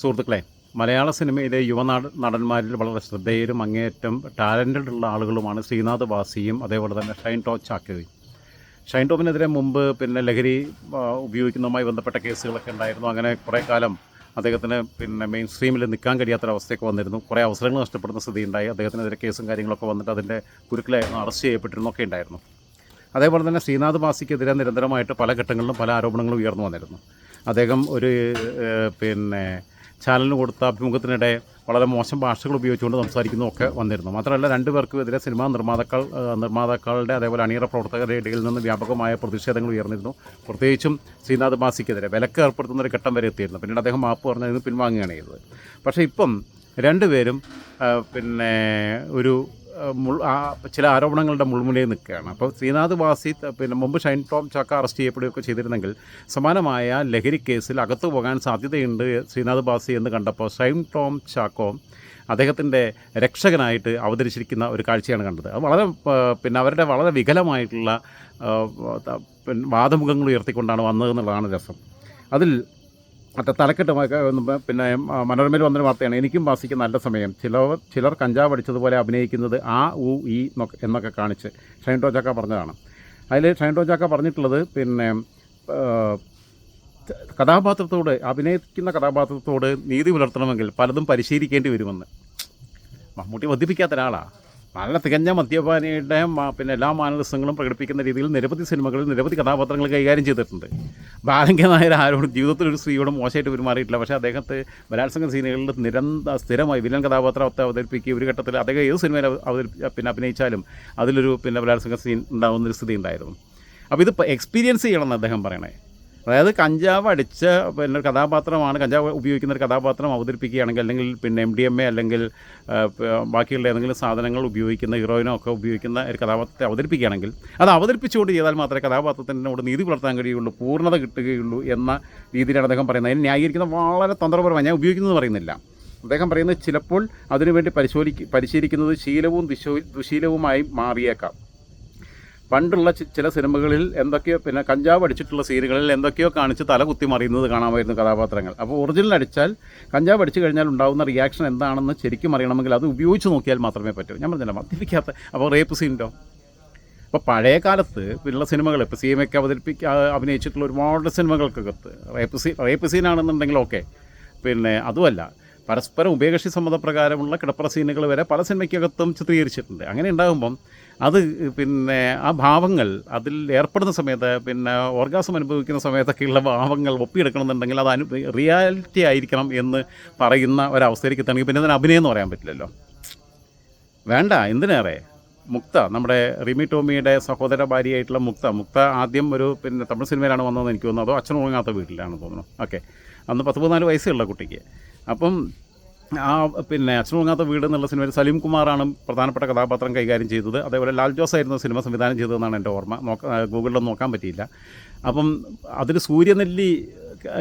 സുഹൃത്തുക്കളെ മലയാള സിനിമയിലെ യുവനാട നടന്മാരിൽ വളരെ ശ്രദ്ധേയരും അങ്ങേയറ്റം ടാലന്റഡ് ഉള്ള ആളുകളുമാണ് ശ്രീനാഥ് വാസിയും അതേപോലെ തന്നെ ഷൈൻ ടോ ചാക്കോയും ഷൈൻ ടോമിനെതിരെ മുമ്പ് പിന്നെ ലഹരി ഉപയോഗിക്കുന്നതുമായി ബന്ധപ്പെട്ട കേസുകളൊക്കെ ഉണ്ടായിരുന്നു. അങ്ങനെ കുറേ കാലം അദ്ദേഹത്തിന് പിന്നെ മെയിൻ സ്ട്രീമിൽ നിൽക്കാൻ കഴിയാത്തൊരവസ്ഥയൊക്കെ വന്നിരുന്നു. കുറേ അവസരങ്ങൾ നഷ്ടപ്പെടുന്ന സ്ഥിതി ഉണ്ടായി അദ്ദേഹത്തിനെതിരെ കേസും കാര്യങ്ങളൊക്കെ വന്നിട്ട് അതിന്റെ കുരുക്കിലായിരുന്നു അറസ്റ്റ് ചെയ്യപ്പെട്ടിരുന്നൊക്കെ ഉണ്ടായിരുന്നു. അതേപോലെ തന്നെ ശ്രീനാഥ് വാസിക്കെതിരെ നിരന്തരമായിട്ട് പല ഘട്ടങ്ങളിലും പല ആരോപണങ്ങളും ഉയർന്നു വന്നിരുന്നു. അദ്ദേഹം ഒരു പിന്നെ ചാനലിന് കൊടുത്ത അഭിമുഖത്തിനിടെ വളരെ മോശം ഭാഷകൾ ഉപയോഗിച്ചുകൊണ്ട് സംസാരിക്കുന്നതൊക്കെ വന്നിരുന്നു. മാത്രമല്ല രണ്ടുപേർക്കും എതിരെ സിനിമാ നിർമ്മാതാക്കൾ നിർമ്മാതാക്കളുടെ അതേപോലെ അണിയറ പ്രവർത്തകരുടെ ഇടയിൽ നിന്ന് വ്യാപകമായ പ്രതിഷേധങ്ങൾ ഉയർന്നിരുന്നു. പ്രത്യേകിച്ചും ശ്രീനാഥ് മാസിക്കെതിരെ വിലക്ക് ഏർപ്പെടുത്തുന്ന ഒരു ഘട്ടം വരെ എത്തിയിരുന്നു. പിന്നീട് അദ്ദേഹം മാപ്പ് പറഞ്ഞതിന് പിൻവാങ്ങുകയാണ് ചെയ്തത്. പക്ഷേ ഇപ്പം രണ്ടുപേരും പിന്നെ ഒരു ചില ആരോപണങ്ങളുടെ മുൾമുനയിൽ നിൽക്കുകയാണ്. അപ്പോൾ ശ്രീനാഥ് വാസി പിന്നെ മുമ്പ് ഷൈൻ ടോം ചാക്ക അറസ്റ്റ് ചെയ്യപ്പെടുകയൊക്കെ ചെയ്തിരുന്നെങ്കിൽ സമാനമായ ലഹരി കേസിൽ അകത്തു പോകാൻ സാധ്യതയുണ്ട് ശ്രീനാഥ് വാസി എന്ന് കണ്ടപ്പോൾ ഷൈൻ ടോം ചാക്കോ അദ്ദേഹത്തിന്റെ രക്ഷകനായിട്ട് അവതരിച്ചിരിക്കുന്ന ഒരു കാഴ്ചയാണ് കണ്ടത്. അത് വളരെ പിന്നെ അവരുടെ വളരെ വികലമായിട്ടുള്ള വാദമുഖങ്ങൾ ഉയർത്തിക്കൊണ്ടാണ് വന്നതെന്നുള്ളതാണ് രസം. അതിൽ തലക്കെട്ടുമൊക്കെ പിന്നെ മനോരമയിൽ വന്നൊരു വാർത്തയാണ്. എനിക്കും വാസിക്ക് നല്ല സമയം. ചിലർ ചിലർ കഞ്ചാവ് അടിച്ചതുപോലെ അഭിനയിക്കുന്നത് ആ ഉ ഈ എന്നൊക്കെ കാണിച്ച് ഷൈൻ ടോജാക്ക പറഞ്ഞതാണ്. അതിൽ ഷൈൻ ടോജാക്ക പറഞ്ഞിട്ടുള്ളത് പിന്നെ കഥാപാത്രത്തോട് അഭിനയിക്കുന്ന കഥാപാത്രത്തോട് നീതി പുലർത്തണമെങ്കിൽ പലതും പരിശീലിക്കേണ്ടി വരുമെന്ന്. മമ്മൂട്ടി വധിപ്പിക്കാത്ത ഒരാളാണ് നല്ല തികഞ്ഞ മദ്യപാനിയുടെ പിന്നെ എല്ലാ മാനദർശങ്ങളും പ്രകടിപ്പിക്കുന്ന രീതിയിൽ നിരവധി സിനിമകളിൽ നിരവധി കഥാപാത്രങ്ങൾ കൈകാര്യം ചെയ്തിട്ടുണ്ട്. ബാലങ്ക നായർ ആരോടും ജീവിതത്തിൽ ഒരു സ്ത്രീയോട് മോശമായിട്ട് പെരുമാറിയിട്ടില്ല. പക്ഷേ അദ്ദേഹത്തെ ബലാത്സംഗ സീനുകളിൽ നിരന്തര സ്ഥിരമായി വില്ലൻ കഥാപാത്രത്തെ അവതരിപ്പിക്കുക ഒരു ഘട്ടത്തിൽ അദ്ദേഹം ഏത് സിനിമയിൽ അവതരിപ്പി പിന്നെ അഭിനയിച്ചാലും അതിലൊരു പിന്നെ ബലാത്സംഗ സീൻ ഉണ്ടാകുന്നൊരു സ്ഥിതി ഉണ്ടായിരുന്നു. അപ്പോൾ ഇത് എക്സ്പീരിയൻസ് ചെയ്യണമെന്ന് അദ്ദേഹം പറയണേ. അതായത് കഞ്ചാവ് അടിച്ച പിന്നെ കഥാപാത്രമാണ് കഞ്ചാവ് ഉപയോഗിക്കുന്ന ഒരു കഥാപാത്രം അവതരിപ്പിക്കുകയാണെങ്കിൽ അല്ലെങ്കിൽ പിന്നെ എം ഡി എം എ അല്ലെങ്കിൽ ബാക്കിയുള്ള ഏതെങ്കിലും സാധനങ്ങൾ ഉപയോഗിക്കുന്ന ഹീറോയിനോ ഒക്കെ ഉപയോഗിക്കുന്ന ഒരു കഥാപാത്രത്തെ അവതരിപ്പിക്കുകയാണെങ്കിൽ അത് അവതരിപ്പിച്ചുകൊണ്ട് ചെയ്താൽ മാത്രമേ കഥാപാത്രത്തിനോട് നീതി പുലർത്താൻ കഴിയുള്ളൂ പൂർണത കിട്ടുകയുള്ളൂ എന്ന രീതിയിലാണ് അദ്ദേഹം പറയുന്നത്. അതിന് ന്യായീകരിക്കുന്ന വളരെ തന്ത്രപരമായി ഞാൻ ഉപയോഗിക്കുന്നത് പറയുന്നില്ല. അദ്ദേഹം പറയുന്നത് ചിലപ്പോൾ അതിനുവേണ്ടി പരിശോധിക്ക് പരിശീലിക്കുന്നത് ശീലവും ദിശോ ദുശീലവുമായി മാറിയേക്കാം. പണ്ടുള്ള ചില സിനിമകളിൽ എന്തൊക്കെയോ പിന്നെ കഞ്ചാവ് അടിച്ചിട്ടുള്ള സീനുകളിൽ എന്തൊക്കെയോ കാണിച്ച് തല കുത്തി മറിയുന്നത് കാണാമായിരുന്നു കഥാപാത്രങ്ങൾ. അപ്പോൾ ഒറിജിനൽ അടിച്ചാൽ കഞ്ചാവ് അടിച്ചു കഴിഞ്ഞാൽ ഉണ്ടാകുന്ന റിയാക്ഷൻ എന്താണെന്ന് ശരിക്കും അറിയണമെങ്കിൽ അത് ഉപയോഗിച്ച് നോക്കിയാൽ മാത്രമേ പറ്റൂ. ഞാൻ പറഞ്ഞില്ല മദ്യപിക്കാത്ത അപ്പോൾ റേപ്പ് സീനിലോ അപ്പോൾ പഴയ കാലത്ത് ഉള്ള സിനിമകൾ ഇപ്പോൾ സി എം ഒക്കെ അവതരിപ്പിക്കുക അഭിനയിച്ചിട്ടുള്ള ഒരുപാട് സിനിമകൾക്കകത്ത് റേപ്പ് സീൻ റേപ്പ് സീനാണെന്നുണ്ടെങ്കിൽ ഓക്കെ പിന്നെ അതുമല്ല പരസ്പരം ഉഭയകക്ഷി സമ്മതപ്രകാരമുള്ള കിടപ്പറ സീനുകൾ വരെ പല സിനിമയ്ക്കകത്തും ചിത്രീകരിച്ചിട്ടുണ്ട്. അങ്ങനെ ഉണ്ടാകുമ്പം അത് പിന്നെ ആ ഭാവങ്ങൾ അതിൽ ഏർപ്പെടുന്ന സമയത്ത് പിന്നെ ഓർഗാസം അനുഭവിക്കുന്ന സമയത്തൊക്കെയുള്ള ഭാവങ്ങൾ ഒപ്പിയെടുക്കണമെന്നുണ്ടെങ്കിൽ അത് അനു റിയാലിറ്റി ആയിരിക്കണം എന്ന് പറയുന്ന ഒരവസ്ഥയിലേക്ക് എത്തണമെങ്കിൽ പിന്നെ അതിന് അഭിനയം എന്ന് പറയാൻ പറ്റില്ലല്ലോ. വേണ്ട എന്തിനേറെ? മുക്ത നമ്മുടെ റിമി ടോമിയുടെ സഹോദര ഭാര്യയായിട്ടുള്ള മുക്ത. മുക്ത ആദ്യം ഒരു പിന്നെ തമിഴ് സിനിമയിലാണ് വന്നതെന്ന് എനിക്ക് തോന്നുന്നു. അതോ അച്ഛൻ വീട്ടിലാണ് തോന്നുന്നു. ഓക്കെ. അന്ന് പത്ത് പതിനാല് വയസ്സുള്ള കുട്ടിക്ക്. അപ്പം ആ പിന്നെ അച്ഛൻ ഉറങ്ങാത്ത വീട് എന്നുള്ള സിനിമയിൽ സലീം കുമാറാണ് പ്രധാനപ്പെട്ട കഥാപാത്രം കൈകാര്യം ചെയ്തത്. അതേപോലെ ലാൽ ജോസ് ആയിരുന്നു സിനിമ സംവിധാനം ചെയ്തതെന്നാണ് എന്റെ ഓർമ്മ. നോക്ക ഗൂഗിളിലൊന്നും നോക്കാൻ പറ്റിയില്ല. അപ്പം അതിൽ സൂര്യനെല്ലി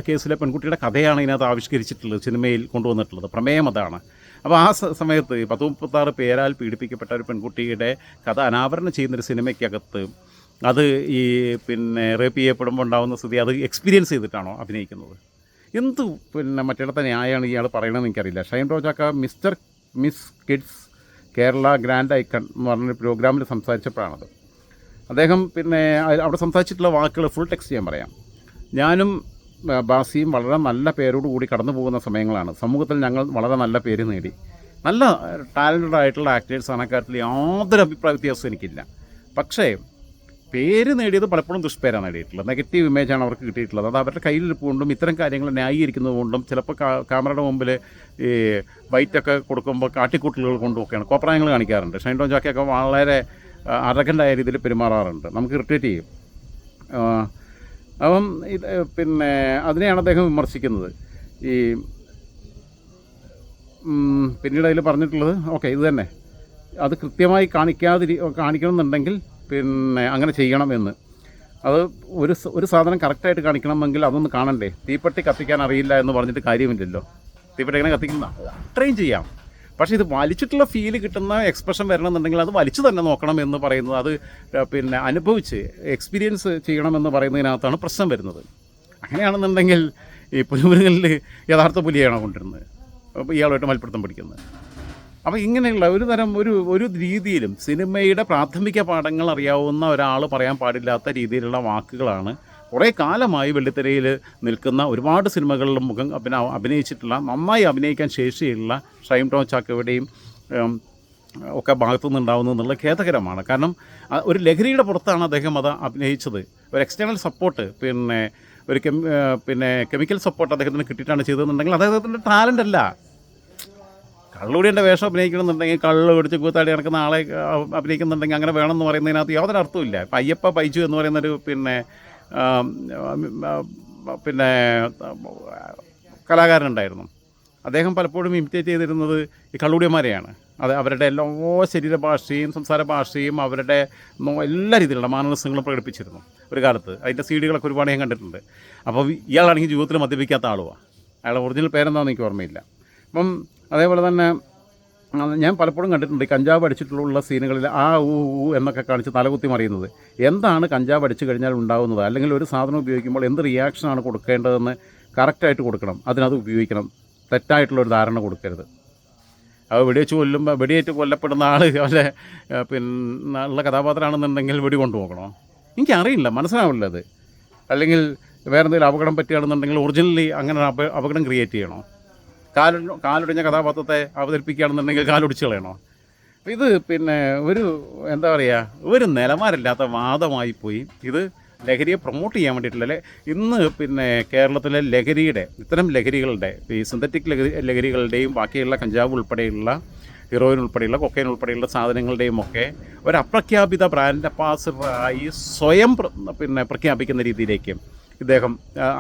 കേസിലെ പെൺകുട്ടിയുടെ കഥയാണ് ഇതിനകത്ത് ആവിഷ്കരിച്ചിട്ടുള്ളത് സിനിമയിൽ കൊണ്ടുവന്നിട്ടുള്ളത്. പ്രമേയം അതാണ്. അപ്പോൾ ആ സമയത്ത് പത്ത് മുപ്പത്താറ് പേരാൽ പീഡിപ്പിക്കപ്പെട്ട ഒരു പെൺകുട്ടിയുടെ കഥ അനാവരണം ചെയ്യുന്നൊരു സിനിമയ്ക്കകത്ത് അത് ഈ പിന്നെ റേപ്പ് ചെയ്യപ്പെടുമ്പോൾ ഉണ്ടാകുന്ന സ്ഥിതി അത് എക്സ്പീരിയൻസ് ചെയ്തിട്ടാണോ അഭിനയിക്കുന്നത്? എന്ത് പിന്നെ മറ്റിടത്തെ ന്യായമാണ് ഇയാൾ പറയണമെന്ന് എനിക്കറിയില്ല. Shine റോജാക്ക mister miss kids Kerala grand icon എന്ന് പറഞ്ഞൊരു പ്രോഗ്രാമിൽ സംസാരിച്ചപ്പോഴാണത്. അദ്ദേഹം പിന്നെ അവിടെ സംസാരിച്ചിട്ടുള്ള വാക്കുകൾ ഫുൾ ടെക്സ്റ്റ് ചെയ്യാൻ പറയാം. ഞാനും ബാസിയും വളരെ നല്ല പേരോട് കൂടി കടന്നു പോകുന്ന സമയങ്ങളാണ്. സമൂഹത്തിൽ ഞങ്ങൾ വളരെ നല്ല പേര് നേടി. നല്ല ടാലന്റഡ് ആയിട്ടുള്ള ആക്ടേഴ്സ് ആണ്. അക്കാര്യത്തിൽ യാതൊരു അഭിപ്രായ വ്യത്യാസവും എനിക്കില്ല. പക്ഷേ പേര് നേടിയത് പലപ്പോഴും ദുഷ്പേരാണ് നേടിയിട്ടുള്ളത്. നെഗറ്റീവ് ഇമേജാണ് അവർക്ക് കിട്ടിയിട്ടുള്ളത്. അത് അവരുടെ കയ്യിലിരിപ്പുകൊണ്ടും ഇത്തരം കാര്യങ്ങൾ ന്യായീകരിക്കുന്നത് കൊണ്ടും ചിലപ്പോൾ ക്യാമറയുടെ മുമ്പിൽ ഈ ബൈറ്റൊക്കെ കൊടുക്കുമ്പോൾ കാട്ടിക്കൂട്ടലുകൾ കൊണ്ടും ഒക്കെയാണ് കോപ്രായങ്ങൾ കാണിക്കാറുണ്ട്. ഷൈൻ ടോൺ ജാക്കിയൊക്കെ വളരെ അരകണ്ടായ രീതിയിൽ പെരുമാറാറുണ്ട്. നമുക്ക് ഇറിറ്റേറ്റ് ചെയ്യും. അപ്പം ഇത് പിന്നെ അതിനെയാണ് അദ്ദേഹം വിമർശിക്കുന്നത്. ഈ പിന്നീട് അതിൽ പറഞ്ഞിട്ടുള്ളത് ഓക്കെ ഇത് തന്നെ. അത് കൃത്യമായി കാണിക്കാതിരി കാണിക്കണമെന്നുണ്ടെങ്കിൽ പിന്നെ അങ്ങനെ ചെയ്യണം എന്ന് അത് ഒരു ഒരു സാധനം കറക്റ്റായിട്ട് കാണിക്കണമെങ്കിൽ അതൊന്ന് കാണണ്ടേ? തീപ്പെട്ടി കത്തിക്കാൻ അറിയില്ല എന്ന് പറഞ്ഞിട്ട് കാര്യമില്ലല്ലോ. തീപ്പെട്ടി എങ്ങനെ കത്തിക്കുന്ന അത്രയും ചെയ്യാം. പക്ഷേ ഇത് വലിച്ചിട്ടുള്ള ഫീൽ കിട്ടുന്ന എക്സ്പ്രഷൻ വരണമെന്നുണ്ടെങ്കിൽ അത് വലിച്ചു തന്നെ നോക്കണം എന്ന് പറയുന്നത് അത് പിന്നെ അനുഭവിച്ച് എക്സ്പീരിയൻസ് ചെയ്യണമെന്ന് പറയുന്നതിനകത്താണ് പ്രശ്നം വരുന്നത്. അങ്ങനെയാണെന്നുണ്ടെങ്കിൽ ഈ പുലിമുരുകനിൽ യഥാർത്ഥ പുലിയാണ് കൊണ്ടിരുന്നത് ഇയാളുമായിട്ട് മൽപ്പിടുത്തം പിടിക്കുന്നത് അപ്പോൾ ഇങ്ങനെയുള്ള ഒരു തരം ഒരു ഒരു രീതിയിലും സിനിമയുടെ പ്രാഥമിക പാഠങ്ങൾ അറിയാവുന്ന ഒരാൾ പറയാൻ പാടില്ലാത്ത രീതിയിലുള്ള വാക്കുകളാണ് കുറേ കാലമായി വെള്ളിത്തിരയിൽ നിൽക്കുന്ന ഒരുപാട് സിനിമകളിലും മുഖം അഭിന അഭിനയിച്ചിട്ടുള്ള നന്നായി അഭിനയിക്കാൻ ശേഷിയുള്ള ഷൈം ടോം ചാക്കോയുടെയും ഒക്കെ ഭാഗത്തു നിന്നുണ്ടാവുന്നത് എന്നുള്ളത് ഖേദകരമാണ്. കാരണം ഒരു ലഹരിയുടെ പുറത്താണ് അദ്ദേഹം അത് അഭിനയിച്ചത്. ഒരു എക്സ്റ്റേണൽ സപ്പോർട്ട് പിന്നെ ഒരു കെമി പിന്നെ കെമിക്കൽ സപ്പോർട്ട് അദ്ദേഹത്തിന് കിട്ടിയിട്ടാണ് ചെയ്തതെന്നുണ്ടെങ്കിൽ അദ്ദേഹത്തിന്റെ ടാലന്റ് അല്ല. കള്ളുകൂടിയുടെ വേഷം അഭിനയിക്കണമെന്നുണ്ടെങ്കിൽ കള്ള് പിടിച്ച് കൂത്താടി നടക്കുന്ന ആളെ അഭിനയിക്കുന്നുണ്ടെങ്കിൽ അങ്ങനെ വേണമെന്ന് പറയുന്നതിനകത്ത് യാതൊരു അർത്ഥമില്ല പയ്യപ്പ പൈച്ചു എന്ന് പറയുന്നൊരു പിന്നെ പിന്നെ കലാകാരനുണ്ടായിരുന്നു. അദ്ദേഹം പലപ്പോഴും ഇമിറ്റേറ്റ് ചെയ്തിരുന്നത് ഈ കള്ളുടിയന്മാരെയാണ് അത് അവരുടെ എല്ലാ ശരീരഭാഷയും സംസാര ഭാഷയും അവരുടെ എല്ലാ രീതിയിലുള്ള മാനസികങ്ങളും പ്രകടിപ്പിച്ചിരുന്നു ഒരു കാലത്ത്. അതിന്റെ സി ഡികളൊക്കെ ഒരുപാട് ഞാൻ കണ്ടിട്ടുണ്ട്. അപ്പോൾ ഇയാളാണെങ്കിൽ ജീവിതത്തിൽ മദ്യപിക്കാത്ത ആളുവാണ് അയാളുടെ ഒറിജിനൽ പേരെന്താണെന്ന് എനിക്ക് ഓർമ്മയില്ല. അപ്പം അതേപോലെ തന്നെ ഞാൻ പലപ്പോഴും കണ്ടിട്ടുണ്ട് കഞ്ചാവ് അടിച്ചിട്ടുള്ള സീനുകളിൽ ആ ഊ ഊ എന്നൊക്കെ കാണിച്ച് തലകുത്തി മറിയുന്നത്. എന്താണ് കഞ്ചാവ് അടിച്ചു കഴിഞ്ഞാൽ ഉണ്ടാകുന്നത് അല്ലെങ്കിൽ ഒരു സാധനം ഉപയോഗിക്കുമ്പോൾ എന്ത് റിയാക്ഷനാണ് കൊടുക്കേണ്ടതെന്ന് കറക്റ്റായിട്ട് കൊടുക്കണം. അതിനത് ഉപയോഗിക്കണം. തെറ്റായിട്ടുള്ള ഒരു ധാരണ കൊടുക്കരുത്. അത് വെടിവെച്ച് കൊല്ലുമ്പോൾ വെടിയേറ്റ് കൊല്ലപ്പെടുന്ന ആൾ അവരെ പിന്നെ ഉള്ള കഥാപാത്രമാണെന്നുണ്ടെങ്കിൽ വെടി കൊണ്ടുപോകണോ? എനിക്കറിയില്ല. മനസ്സിലാവില്ല അത്. അല്ലെങ്കിൽ വേറെ എന്തെങ്കിലും അപകടം പറ്റുകയാണെന്നുണ്ടെങ്കിൽ ഒറിജിനലി അങ്ങനെ അപകടം ക്രിയേറ്റ് ചെയ്യണോ? കാലു കാലൊടിഞ്ഞ കഥാപാത്രത്തെ അവതരിപ്പിക്കുകയാണെന്നുണ്ടെങ്കിൽ കാലൊടിച്ച് കളയണോ? ഇത് പിന്നെ ഒരു എന്താ പറയുക ഒരു നിലവാരമില്ലാത്ത വാദമായി പോയി. ഇത് ലഹരിയെ പ്രൊമോട്ട് ചെയ്യാൻ വേണ്ടിയിട്ടുള്ള അല്ലെ ഇന്ന് പിന്നെ കേരളത്തിലെ ലഹരിയുടെ ഇത്തരം ലഹരികളുടെ ഈ സിന്തറ്റിക് ലഹരി ലഹരികളുടെയും ബാക്കിയുള്ള കഞ്ചാവ് ഉൾപ്പെടെയുള്ള ഹീറോയിൻ ഉൾപ്പെടെയുള്ള കൊക്കൈൻ ഉൾപ്പെടെയുള്ള സാധനങ്ങളുടെയും ഒക്കെ ഒരു അപ്രഖ്യാപിത ബ്രാൻഡ് അപ്പാസറായി സ്വയം പിന്നെ പ്രഖ്യാപിക്കുന്ന രീതിയിലേക്ക് ഇദ്ദേഹം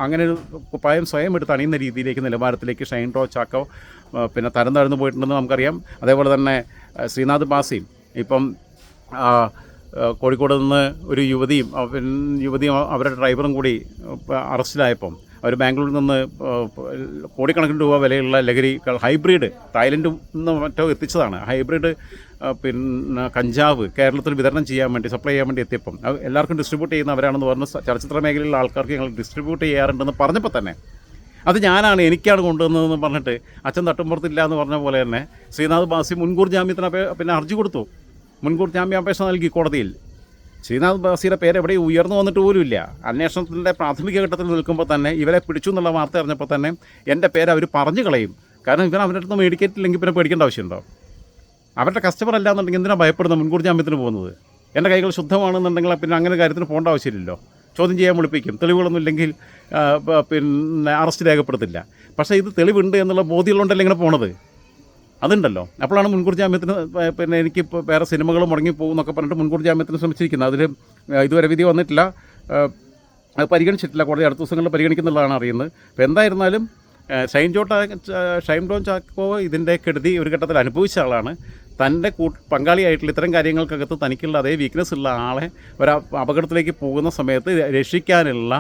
അങ്ങനെ ഒരു കുപ്പായം സ്വയം എടുത്ത് അണിയുന്ന രീതിയിലേക്ക് നിലവാരത്തിലേക്ക് ഷൈൻ ടോ ചാക്കോ പിന്നെ തരം താഴ്ന്നു പോയിട്ടുണ്ടെന്ന് നമുക്കറിയാം. അതേപോലെ തന്നെ ശ്രീനാഥ് ബാസിയും ഇപ്പം കോഴിക്കോട് നിന്ന് ഒരു യുവതിയും യുവതിയും അവരുടെ ഡ്രൈവറും കൂടി അറസ്റ്റിലായപ്പം അവർ ബാംഗ്ലൂരിൽ നിന്ന് കോടിക്കണക്കിന് രൂപ വിലയുള്ള ലഹരി ഹൈബ്രിഡ് തായ്ലൻഡിൽ നിന്ന് മറ്റോ എത്തിച്ചതാണ്. ഹൈബ്രിഡ് പിന്നെ കഞ്ചാവ് കേരളത്തിൽ വിതരണം ചെയ്യാൻ വേണ്ടി സപ്ലൈ ചെയ്യാൻ വേണ്ടി എത്തിയപ്പം. എല്ലാവർക്കും ഡിസ്ട്രിബ്യൂട്ട് ചെയ്യുന്നവരാണെന്ന് പറഞ്ഞ ചലച്ചിത്ര മേഖലയിലുള്ള ആൾക്കാർക്ക് ഞങ്ങൾ ഡിസ്ട്രിബ്യൂട്ട് ചെയ്യാറുണ്ടെന്ന് പറഞ്ഞപ്പോൾ തന്നെ അത് ഞാനാണ് എനിക്കാണ് കൊണ്ടുവന്നതെന്ന് പറഞ്ഞിട്ട് അച്ഛൻ തട്ടുമ്പുറത്തില്ല എന്ന് പറഞ്ഞ പോലെ തന്നെ ശ്രീനാഥ് ബാസി മുൻകൂർ ജാമ്യത്തിന് പിന്നെ ഹർജി കൊടുത്തു. മുൻകൂർ ജാമ്യാപേക്ഷ നൽകി കോടതിയിൽ. ശ്രീനാഥ് ബാസിയുടെ പേര് എവിടെയും ഉയർന്നു വന്നിട്ട് പോലുമില്ല. അന്വേഷണത്തിന്റെ പ്രാഥമിക ഘട്ടത്തിൽ നിൽക്കുമ്പോൾ തന്നെ ഇവരെ പിടിച്ചു എന്നുള്ള വാർത്ത അറിഞ്ഞപ്പോൾ തന്നെ എന്റെ പേര് അവർ പറഞ്ഞു കളയും. കാരണം ഇവർ അവരുടെ അടുത്ത് മേടിക്കറ്റില്ലെങ്കിൽ പിന്നെ പേടിക്കേണ്ട ആവശ്യമുണ്ടോ? അവരുടെ കസ്റ്റമർ അല്ല എന്നുണ്ടെങ്കിൽ എന്തിനാണ് ഭയപ്പെടുന്നത് മുൻകൂർ ജാമ്യത്തിന് പോകുന്നത്? എന്റെ കൈകൾ ശുദ്ധമാണെന്നുണ്ടെങ്കിൽ പിന്നെ അങ്ങനെ കാര്യത്തിന് പോകേണ്ട ആവശ്യമില്ലല്ലോ. ചോദ്യം ചെയ്യാൻ വിളിപ്പിക്കും തെളിവുകളൊന്നും ഇല്ലെങ്കിൽ പിന്നെ അറസ്റ്റ് രേഖപ്പെടുത്തില്ല. പക്ഷേ ഇത് തെളിവുണ്ട് എന്നുള്ള ബോധ്യമുള്ളതുകൊണ്ടല്ലേ ഇങ്ങനെ പോണത്? അതുണ്ടല്ലോ. അപ്പോഴാണ് മുൻകൂർ ജാമ്യത്തിന് പിന്നെ എനിക്ക് വേറെ സിനിമകൾ മുടങ്ങി പോകും എന്നൊക്കെ പറഞ്ഞിട്ട് മുൻകൂർ ജാമ്യത്തിന് ശ്രമിച്ചിരിക്കുന്നത്. അതിൽ ഇതുവരെ വിധി വന്നിട്ടില്ല. അത് പരിഗണിച്ചിട്ടില്ല. കോടതി അടുത്ത ദിവസങ്ങളിൽ പരിഗണിക്കുന്നുള്ളതാണ് അറിയുന്നത്. അപ്പോൾ എന്തായിരുന്നാലും ഷൈൻ ജോട്ട ഷൈൻ ഡോൺ ചാക്കോ ഇതിന്റെ കെടുതി ഒരു ഘട്ടത്തിൽ അനുഭവിച്ച ആളാണ്. തന്റെ കൂ പങ്കാളിയായിട്ടുള്ള ഇത്തരം കാര്യങ്ങൾക്കകത്ത് തനിക്കുള്ള അതേ വീക്ക്നെസ് ഉള്ള ആളെ ഒരു അപകടത്തിലേക്ക് പോകുന്ന സമയത്ത് രക്ഷിക്കാനുള്ള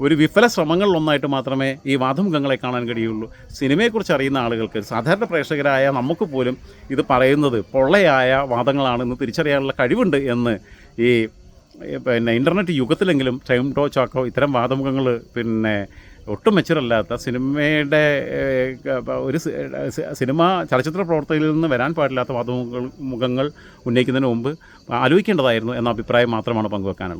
ഒരു വിഫല ശ്രമങ്ങളിലൊന്നായിട്ട് മാത്രമേ ഈ വാദമുഖങ്ങളെ കാണാൻ കഴിയുള്ളൂ. സിനിമയെക്കുറിച്ച് അറിയുന്ന ആളുകൾക്ക് സാധാരണ പ്രേക്ഷകരായ നമുക്ക് പോലും ഇത് പറയുന്നത് പൊള്ളയായ വാദങ്ങളാണെന്ന് തിരിച്ചറിയാനുള്ള കഴിവുണ്ട് എന്ന് ഈ പിന്നെ ഇന്റർനെറ്റ് യുഗത്തിലെങ്കിലും ടൈം ടോ ചാക്കോ ഇത്തരം വാദമുഖങ്ങൾ പിന്നെ ഒട്ടും മെച്ചറല്ലാത്ത സിനിമയുടെ ഒരു സിനിമ ചലച്ചിത്ര പ്രവർത്തകയിൽ നിന്ന് വരാൻ പാടില്ലാത്ത വാദമുഖങ്ങൾ മുഖങ്ങൾ ഉന്നയിക്കുന്നതിന് മുമ്പ് ആലോചിക്കേണ്ടതായിരുന്നു എന്ന അഭിപ്രായം മാത്രമാണ് പങ്കുവെക്കാനുള്ളത്.